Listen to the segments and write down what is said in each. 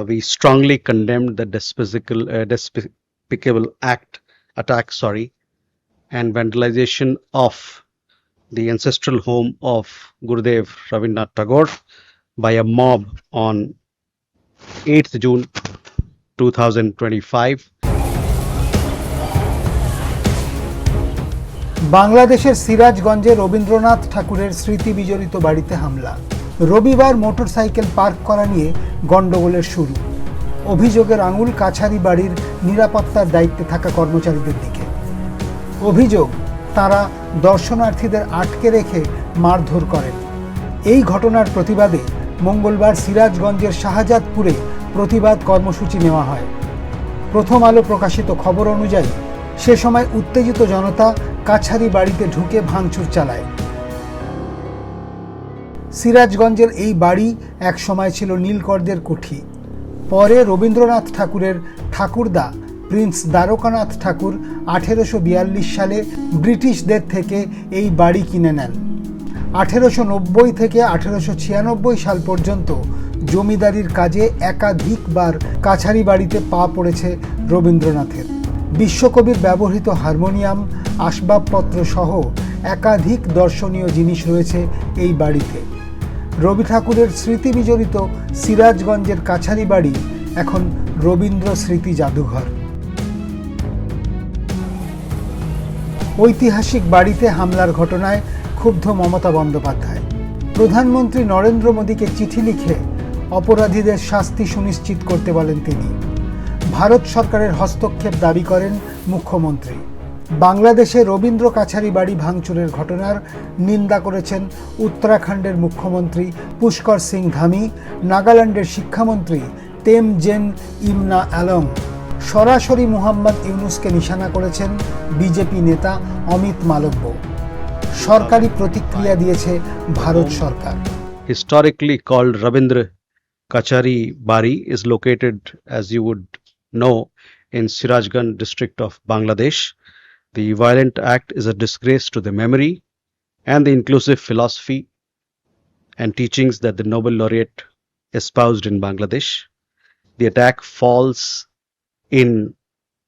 Uh, we strongly condemned the despicable, uh, despicable act, attack, sorry, and vandalization of the ancestral home of Gurudev Rabindranath Tagore by a mob on 8th June 2025. বাংলাদেশের সিরাজগঞ্জে রবীন্দ্রনাথ ঠাকুরের স্মৃতি বিজড়িত বাড়িতে হামলা রবিবার motorcycle park করা নিয়ে গণ্ডগোলের শুরু। অভিযোগের আঙুল কাছারি বাড়ির নিরাপত্তার দায়িত্বে থাকা কর্মচারীদের দিকে। অভিযোগ, তারা দর্শনার্থীদের আটকে রেখে মারধর করেন। এই ঘটনার প্রতিবাদে মঙ্গলবার সিরাজগঞ্জের শাহজাদপুরে প্রতিবাদ কর্মসূচি নেওয়া হয়। প্রথম আলো প্রকাশিত খবর অনুযায়ী, সে সময় উত্তেজিত জনতা কাছারি বাড়িতে ঢুকে ভাঙচুর চালায়। সিরাজগঞ্জের এই বাড়ি এক সময় ছিল নীলকরদের কুঠি। পরে রবীন্দ্রনাথ ঠাকুরের ঠাকুরদা প্রিন্স দ্বারকানাথ ঠাকুর আঠেরোশো বিয়াল্লিশ সালে ব্রিটিশদের থেকে এই বাড়ি কিনে নেন। আঠেরোশো নব্বই থেকে আঠেরোশো ছিয়ানব্বই সাল পর্যন্ত জমিদারির কাজে একাধিকবার কাছারি বাড়িতে পা পড়েছে রবীন্দ্রনাথের। বিশ্বকবির ব্যবহৃত হারমোনিয়াম, আসবাবপত্র সহ একাধিক দর্শনীয় জিনিস রয়েছে এই বাড়িতে। রবি ঠাকুরের স্মৃতি বিজড়িত সিরাজগঞ্জের কাছারি বাড়ি, এখন রবীন্দ্র স্মৃতি জাদুঘর। ঐতিহাসিক বাড়িতে হামলার ঘটনায় ক্ষুব্ধ মমতা বন্দ্যোপাধ্যায়। প্রধানমন্ত্রী নরেন্দ্র মোদীকে চিঠি লিখে অপরাধীদের শাস্তি সুনিশ্চিত করতে বলেন তিনি। ভারত সরকারের হস্তক্ষেপ দাবি করেন মুখ্যমন্ত্রী। বাংলাদেশে রবীন্দ্র কাছারি বাড়ি ভাঙচুরের ঘটনার নিন্দা করেছেন উত্তরাখণ্ডের মুখ্যমন্ত্রী পুষ্কর সিং ধামি নাগাল্যান্ডের শিক্ষামন্ত্রী তেম জেন ইমনা অ্যালং সরাসরি মুহাম্মদ ইউনুসকে নিশানা করেছেন বিজেপি নেতা অমিত মালব্য। সরকারি প্রতিক্রিয়া দিয়েছে ভারত সরকার। Historically called Rabindra Kachari Bari is located, as you would know, in Sirajganj district of Bangladesh. The violent act is a disgrace to the memory and the inclusive philosophy and teachings that the Nobel laureate espoused in Bangladesh. The attack falls in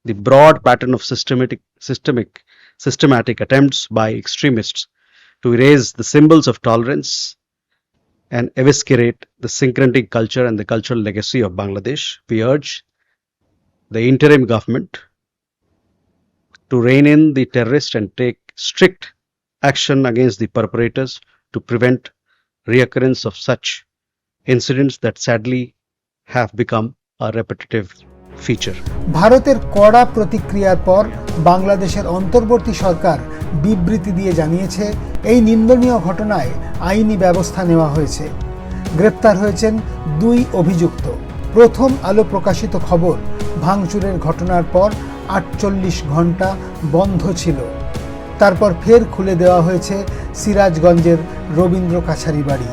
the broad pattern of systematic, systemic, systematic attempts by extremists to erase the symbols of tolerance and eviscerate the syncretic culture and the cultural legacy of Bangladesh. We urge the interim government to rein in the terrorists and take strict action against the perpetrators to prevent reoccurrence of such incidents that sadly have become a repetitive feature. ভারতের কড়া প্রতিক্রিয়ার পর বাংলাদেশের অন্তর্বর্তী সরকার বিবৃতি দিয়ে জানিয়েছে এই নিন্দনীয় ঘটনায় আইনি ব্যবস্থা নেওয়া হয়েছে গ্রেপ্তার হয়েছেন দুই অভিযুক্ত প্রথম আলো প্রকাশিত খবর ভাঙচুরের ঘটনার পর আটচল্লিশ ঘণ্টা বন্ধ ছিল। তারপর ফের খুলে দেওয়া হয়েছে সিরাজগঞ্জের রবীন্দ্র কাছারি বাড়ি।